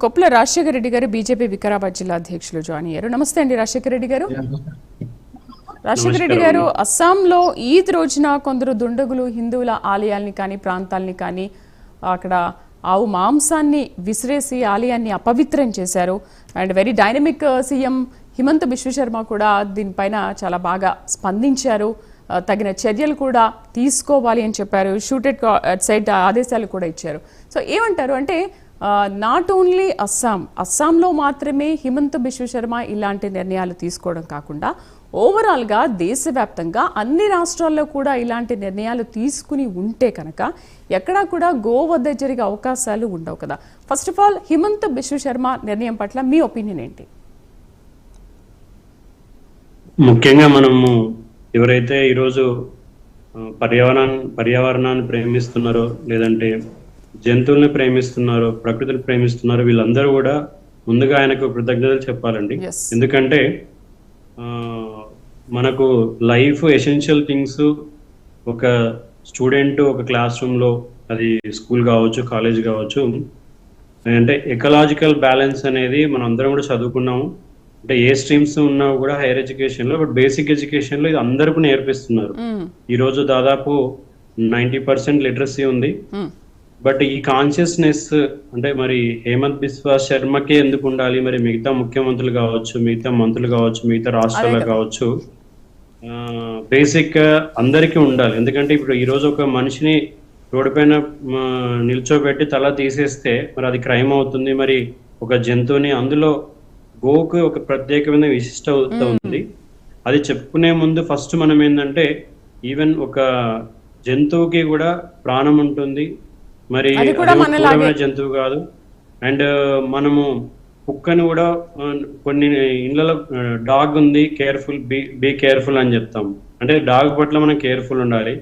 కొప్పుల రాజశేఖర రెడ్డి గారు బీజేపీ వికారాబాద్ జిల్లా అధ్యక్షులు జాయిన్ అయ్యారు. నమస్తే అండి రాజశేఖర రెడ్డి గారు. రాజశేఖర రెడ్డి గారు అస్సాంలో ఈద్ రోజున కొందరు దుండగులు హిందువుల ఆలయాల్ని కానీ ప్రాంతాల్ని కానీ అక్కడ ఆవు మాంసాన్ని విసిరేసి ఆలయాన్ని అపవిత్రం చేశారు. And very dynamic CM Himanta Biswa Sarma కూడా దీనిపైన చాలా బాగా స్పందించారు. ఆ, తగిన చర్యలు కూడా తీసుకోవాలి అని చెప్పారు. షూటెడ్ సైట్ ఆదేశాలు కూడా ఇచ్చారు. సో ఏమంటారు అంటే నాట్ ఓన్లీ అస్సాం అస్సాంలో మాత్రమే హిమంత బిశ్వశర్మ ఇలాంటి నిర్ణయాలు తీసుకోవడం కాకుండా ఓవరాల్గా దేశవ్యాప్తంగా అన్ని రాష్ట్రాల్లో కూడా ఇలాంటి నిర్ణయాలు తీసుకుని ఉంటే కనుక ఎక్కడా కూడా గో వద్ద జరిగే అవకాశాలు ఉండవు కదా. First of all Himanta Biswa Sarma నిర్ణయం పట్ల మీ ఒపీనియన్ ఏంటి? ముఖ్యంగా మనము ఎవరైతే ఈరోజు పర్యావరణాన్ని పర్యావరణాన్ని ప్రేమిస్తున్నారో లేదంటే జంతువుల్ని ప్రేమిస్తున్నారో ప్రకృతిని ప్రేమిస్తున్నారో వీళ్ళందరూ కూడా ముందుగా ఆయనకు కృతజ్ఞతలు చెప్పాలండి. ఎందుకంటే మనకు లైఫ్ ఎసెన్షియల్ థింగ్స్ ఒక స్టూడెంట్ ఒక క్లాస్ రూమ్లో అది స్కూల్ కావచ్చు కాలేజ్ కావచ్చు అంటే ఎకలాజికల్ బ్యాలెన్స్ అనేది మనం అందరం కూడా చదువుకున్నాము అంటే ఏ స్ట్రీమ్స్ ఉన్నా కూడా హైయర్ ఎడ్యుకేషన్లో బట్ బేసిక్ ఎడ్యుకేషన్లో ఇది అందరికీ నేర్పిస్తున్నారు మ్మ్. ఈ రోజు దాదాపు నైంటీ పర్సెంట్ లిటరసీ ఉంది మ్మ్. బట్ ఈ కాన్షియస్నెస్ అంటే మరి హేమంత్ బిశ్వా శర్మకే ఎందుకు ఉండాలి? మరి మిగతా ముఖ్యమంత్రులు కావచ్చు మిగతా మంత్రులు కావచ్చు మిగతా రాష్ట్రాల్లో కావచ్చు బేసిక్ అందరికీ ఉండాలి. ఎందుకంటే ఇప్పుడు ఈ రోజు ఒక మనిషిని రోడ్డు పైన నిల్చోబెట్టి తల తీసేస్తే మరి అది క్రైమ్ అవుతుంది. మరి ఒక జంతువుని అందులో గోకు ఒక ప్రత్యేకమైన విశిష్టత ఉంది. అది చెప్పుకునే ముందు ఫస్ట్ మనం ఏంటంటే ఈవెన్ ఒక జంతువుకి కూడా ప్రాణం ఉంటుంది. మరి జంతువు కాదు. అండ్ మనము కుక్కని కూడా కొన్ని ఇళ్ళలో డాగ్ ఉంది కేర్ఫుల్ బీ బీ కేర్ఫుల్ అని చెప్తాం. అంటే డాగ్ పట్ల మనం కేర్ఫుల్ ఉండాలి.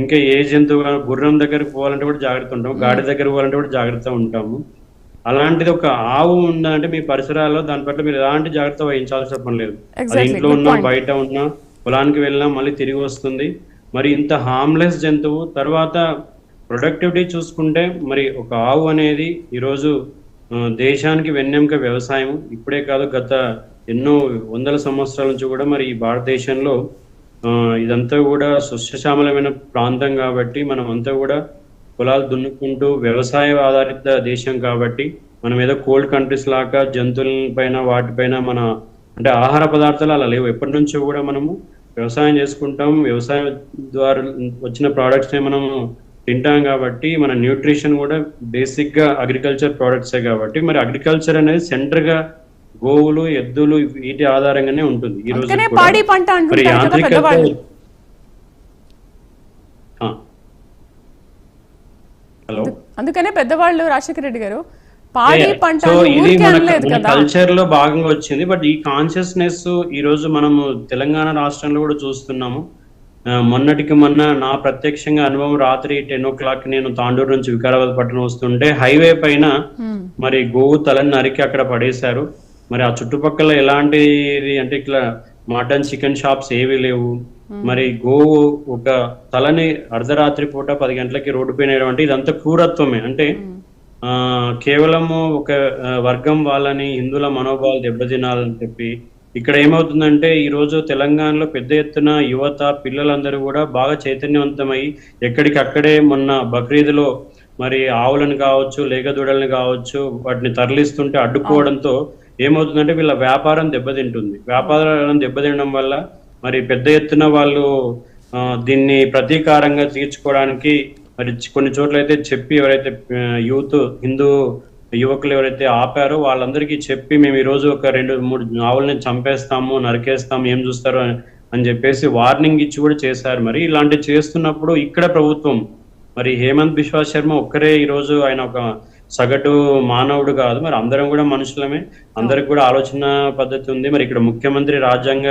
ఇంకా ఏ జంతువు గుర్రం దగ్గరికి పోవాలంటే కూడా జాగ్రత్త ఉంటాం గాడి దగ్గర పోవాలంటే కూడా జాగ్రత్త ఉంటాము. అలాంటిది ఒక ఆవు ఉందంటే మీ పరిసరాల్లో దాని పట్ల మీరు ఎలాంటి జాగ్రత్త వహించాల్సిన పని లేదు. అది ఇంట్లో ఉన్నా. బయట ఉన్నా పొలానికి వెళ్ళినా మళ్ళీ తిరిగి వస్తుంది. మరి ఇంత హార్మ్లెస్ జంతువు తర్వాత ప్రొడక్టివిటీ చూసుకుంటే మరి ఒక ఆవు అనేది ఈరోజు దేశానికి వెన్నెముక వ్యవసాయం ఇప్పుడే కాదు గత ఎన్నో వందల సంవత్సరాల నుంచి కూడా మరి ఈ భారతదేశంలో ఇదంతా కూడా సస్యశ్యామలమైన ప్రాంతం కాబట్టి మనం అంతా కూడా పొలాలు దున్నుకుంటూ వ్యవసాయ ఆధారిత దేశం కాబట్టి మనం ఏదో కోల్డ్ కంట్రీస్ లాగా జంతువుల పైన వాటిపైన మన అంటే ఆహార పదార్థాలు అలా లేవు. ఎప్పటి నుంచో కూడా మనము వ్యవసాయం చేసుకుంటాం. వ్యవసాయం ద్వారా వచ్చిన ప్రోడక్ట్స్ మనము తింటాం కాబట్టి మన న్యూట్రిషన్ కూడా బేసిక్గా అగ్రికల్చర్ ప్రోడక్ట్సే కాబట్టి మరి అగ్రికల్చర్ అనేది సెంటర్గా గోవులు ఎద్దులు వీటి ఆధారంగానే ఉంటుంది. ఈ రోజు మరి. హలో. అందుకనే పెద్దవాళ్ళు రాజశేఖర రెడ్డి గారు పాడి పంట ఇది మన కల్చర్లో భాగంగా వచ్చింది బట్ ఈ కాన్షియస్నెస్ ఈ రోజు మనము తెలంగాణ రాష్ట్రంలో కూడా చూస్తున్నాము. మొన్నటికి మొన్న నా ప్రత్యక్షంగా అనుభవం రాత్రి టెన్ ఓ క్లాక్ నేను తాండూరు నుంచి వికారాబాద్ పట్టణం వస్తుంటే హైవే పైన. మరి గోవు తలని నరికి అక్కడ పడేశారు. మరి ఆ చుట్టుపక్కల ఎలాంటి అంటే ఇట్లా మటన్ చికెన్ షాప్స్ ఏవి లేవు. మరి గోవు ఒక తలని అర్ధరాత్రి పూట పది గంటలకి రోడ్డు పైన అంటే ఇదంతా క్రూరత్వమే. అంటే ఆ కేవలము ఒక వర్గం వాళ్ళని హిందువుల మనోభావాలు దెబ్బతినాలని చెప్పి ఇక్కడ ఏమవుతుందంటే ఈరోజు తెలంగాణలో పెద్ద ఎత్తున యువత పిల్లలందరూ కూడా బాగా చైతన్యవంతమై ఎక్కడికక్కడే మొన్న బక్రీద్లో మరి ఆవులను కావచ్చు లేగ దూడలను కావచ్చు వాటిని తరలిస్తుంటే అడ్డుకోవడంతో ఏమవుతుందంటే వీళ్ళ వ్యాపారం దెబ్బతింటుంది. వ్యాపారం దెబ్బతినడం వల్ల మరి పెద్ద ఎత్తున వాళ్ళు దీన్ని ప్రతీకారంగా తీర్చుకోవడానికి మరి కొన్ని చోట్ల అయితే చెప్పి ఎవరైతే యూత్ హిందూ యువకులు ఎవరైతే ఆపారో వాళ్ళందరికీ చెప్పి మేము ఈ రోజు ఒక రెండు మూడు ఆవుల్ని చంపేస్తాము నరికేస్తాము ఏం చూస్తారు అని- చెప్పేసి వార్నింగ్ ఇచ్చి కూడా చేశారు. మరి ఇలాంటివి చేస్తున్నప్పుడు ఇక్కడ ప్రభుత్వం మరి హేమంత్ బిశ్వా శర్మ ఒక్కరే ఈరోజు ఆయన ఒక సగటు మానవుడు కాదు. మరి అందరం కూడా మనుషులమే. అందరికి కూడా ఆలోచన పద్ధతి ఉంది. మరి ఇక్కడ ముఖ్యమంత్రి రాజ్యాంగ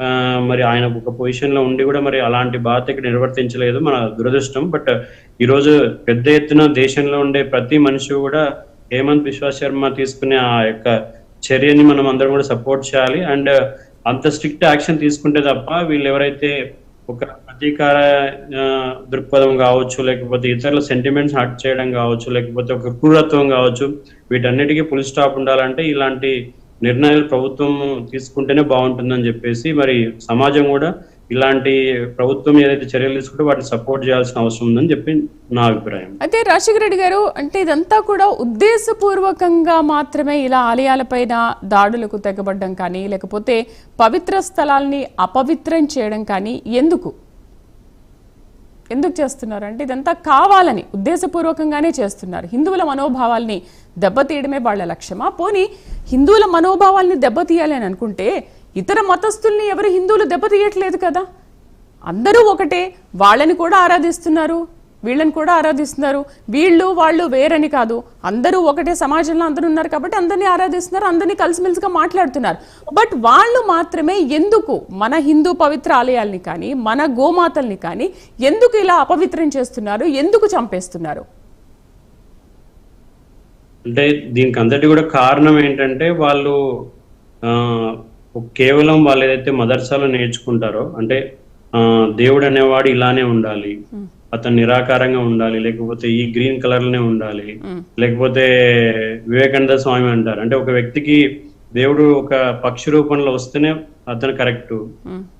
ఆ, మరి ఆయన ఒక పొజిషన్లో ఉండి కూడా మరి అలాంటి బాధ్యత ఇక్కడ నిర్వర్తించలేదు మన దురదృష్టం. బట్ ఈరోజు పెద్ద ఎత్తున దేశంలో ఉండే ప్రతి మనిషి కూడా హేమంత్ బిశ్వా శర్మ తీసుకునే ఆ యొక్క చర్యని మనం అందరం కూడా సపోర్ట్ చేయాలి. అండ్ uh, అంత స్ట్రిక్ట్ యాక్షన్ తీసుకుంటే తప్ప వీళ్ళు ఎవరైతే ఒక ప్రతీకార uh, దృక్పథం కావచ్చు లేకపోతే ఇతరుల సెంటిమెంట్స్ హర్ట్ చేయడం కావచ్చు లేకపోతే ఒక క్రూరత్వం కావచ్చు వీటన్నిటికీ ఫుల్ స్టాప్ ఉండాలంటే ఇలాంటి నిర్ణయాలు ప్రభుత్వం తీసుకుంటేనే బాగుంటుందని చెప్పేసి మరి సమాజం కూడా ఇలాంటి ప్రభుత్వం ఏదైతే చర్యలు తీసుకుంటే వాటిని సపోర్ట్ చేయాల్సిన అవసరం ఉందని చెప్పి నా అభిప్రాయం. అయితే రాజశేఖర రెడ్డి గారు అంటే ఇదంతా కూడా ఉద్దేశపూర్వకంగా మాత్రమే ఇలా ఆలయాలపైన దాడులకు తెగబడ్డం కానీ లేకపోతే పవిత్ర స్థలాల్ని అపవిత్రం చేయడం కానీ ఎందుకు? ఎందుకు చేస్తున్నారు? అంటే ఇదంతా కావాలని ఉద్దేశపూర్వకంగానే చేస్తున్నారు. హిందువుల మనోభావాల్ని దెబ్బతీయడమే వాళ్ళ లక్ష్యమా? పోనీ హిందువుల మనోభావాల్ని దెబ్బతీయాలి అని అనుకుంటే ఇతర మతస్థుల్ని ఎవరు హిందువులు దెబ్బతీయట్లేదు కదా. అందరూ ఒకటే వాళ్ళని కూడా ఆరాధిస్తున్నారు వీళ్ళని కూడా ఆరాధిస్తున్నారు. వీళ్ళు వాళ్ళు వేరని కాదు. అందరూ ఒకటే సమాజంలో అందరూ ఉన్నారు కాబట్టి అందరినీ ఆరాధిస్తున్నారు అందరినీ కలిసిమెలిసిగా మాట్లాడుతున్నారు. బట్ వాళ్ళు మాత్రమే ఎందుకు మన హిందూ పవిత్ర ఆలయాల్ని కానీ మన గోమాతల్ని కానీ ఎందుకు ఇలా అపవిత్రం చేస్తున్నారు ఎందుకు చంపేస్తున్నారు? అంటే దీనికి అంతటి కూడా కారణం ఏంటంటే వాళ్ళు కేవలం వాళ్ళు ఏదైతే మదర్సాలో నేర్చుకుంటారో అంటే ఆ, దేవుడు అనేవాడు ఇలానే ఉండాలి అతను నిరాకారంగా ఉండాలి లేకపోతే ఈ గ్రీన్ కలర్లోనే ఉండాలి లేకపోతే వివేకానంద స్వామి అంటారు. అంటే ఒక వ్యక్తికి దేవుడు ఒక పక్షి రూపంలో వస్తేనే అతను కరెక్ట్.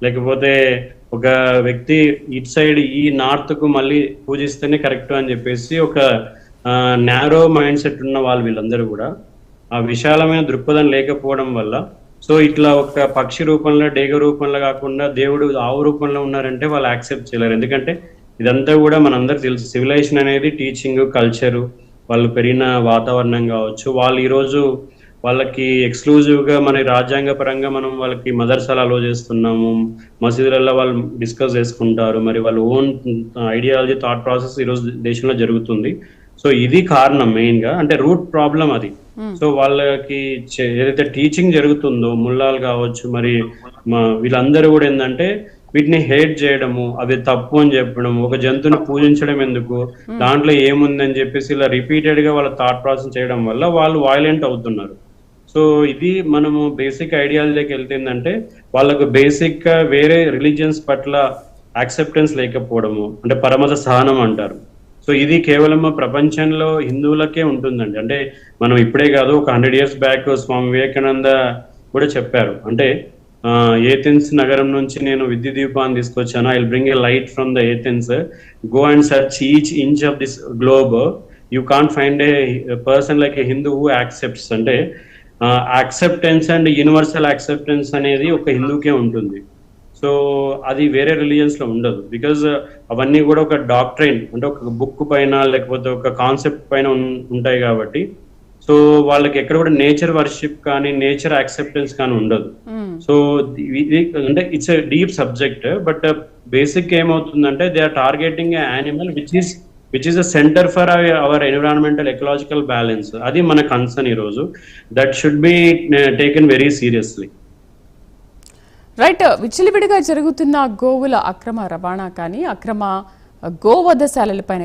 లేకపోతే ఒక వ్యక్తి ఇటు సైడ్ ఈ నార్త్కు మళ్ళీ పూజిస్తేనే కరెక్ట్ అని చెప్పేసి ఒక నారో మైండ్ సెట్ ఉన్న వాళ్ళు వీళ్ళందరూ కూడా ఆ విశాలమైన దృక్పథం లేకపోవడం వల్ల సో ఇట్లా ఒక పక్షి రూపంలో డేగ రూపంలో కాకుండా దేవుడు ఆవు రూపంలో ఉన్నారంటే వాళ్ళు యాక్సెప్ట్ చేయలేరు. ఎందుకంటే ఇదంతా కూడా మనందరికి తెలుసు. సివిలైజేషన్ అనేది టీచింగ్ కల్చరు వాళ్ళు పెరిగిన వాతావరణం కావచ్చు. వాళ్ళు ఈరోజు వాళ్ళకి ఎక్స్క్లూజివ్గా మన రాజ్యాంగ పరంగా మనం వాళ్ళకి మదర్సాలు అలో చేస్తున్నాము. మసీదులలో వాళ్ళు డిస్కస్ చేసుకుంటారు. మరి వాళ్ళ ఓన్ ఐడియాలజీ థాట్ ప్రాసెస్ ఈరోజు దేశంలో జరుగుతుంది. సో ఇది కారణం మెయిన్గా. అంటే రూట్ ప్రాబ్లం అది. సో వాళ్ళకి ఏదైతే టీచింగ్ జరుగుతుందో ముల్లాలు కావచ్చు మరి వీళ్ళందరూ కూడా ఏంటంటే వీటిని హేట్ చేయడము అవి తప్పు అని చెప్పడం ఒక జంతువుని పూజించడం ఎందుకు దాంట్లో ఏముందని చెప్పేసి ఇలా రిపీటెడ్గా వాళ్ళ థాట్ ప్రాసెస్ చేయడం వల్ల వాళ్ళు వైలెంట్ అవుతున్నారు. సో ఇది మనము బేసిక్ ఐడియాలజీకి వెళ్తుందంటే వాళ్ళకు బేసిక్గా వేరే రిలీజియన్స్ పట్ల యాక్సెప్టెన్స్ లేకపోవడము అంటే పరమత సహనం అంటారు. సో ఇది కేవలం ప్రపంచంలో హిందువులకే ఉంటుందండి. అంటే మనం ఇప్పుడే కాదు ఒక hundred years back Swami Vivekananda కూడా చెప్పారు. అంటే ఏథెన్స్ నగరం నుంచి నేను విద్యుత్ దీపాన్ని తీసుకొచ్చాను. I bring a light from the Athens go and search each inch of this globe you can't find a person like a Hindu who accepts అంటే యాక్సెప్టెన్స్ అండ్ యూనివర్సల్ యాక్సెప్టెన్స్ అనేది ఒక హిందూకే ఉంటుంది. సో అది వేరే రిలీజన్స్లో ఉండదు. బికాజ్ అవన్నీ కూడా ఒక డాక్ట్రైన్ అంటే ఒక బుక్ పైన లేకపోతే ఒక కాన్సెప్ట్ పైన ఉంటాయి కాబట్టి. సో వాళ్ళకి ఎక్కడ కూడా నేచర్ వర్షిప్ కానీ నేచర్ యాక్సెప్టెన్స్ కానీ ఉండదు. సో ఇది అంటే it's deep subject but basic ఏమవుతుందంటే they are targeting animal which is which is a centre for our environmental ecological balance అది మన కన్సర్న్ ఈరోజు. That should be taken very seriously right విచ్చలవిడిగా జరుగుతున్న గోవుల అక్రమ రవాణా కానీ అక్రమ గోవధశాలలపైన కానీ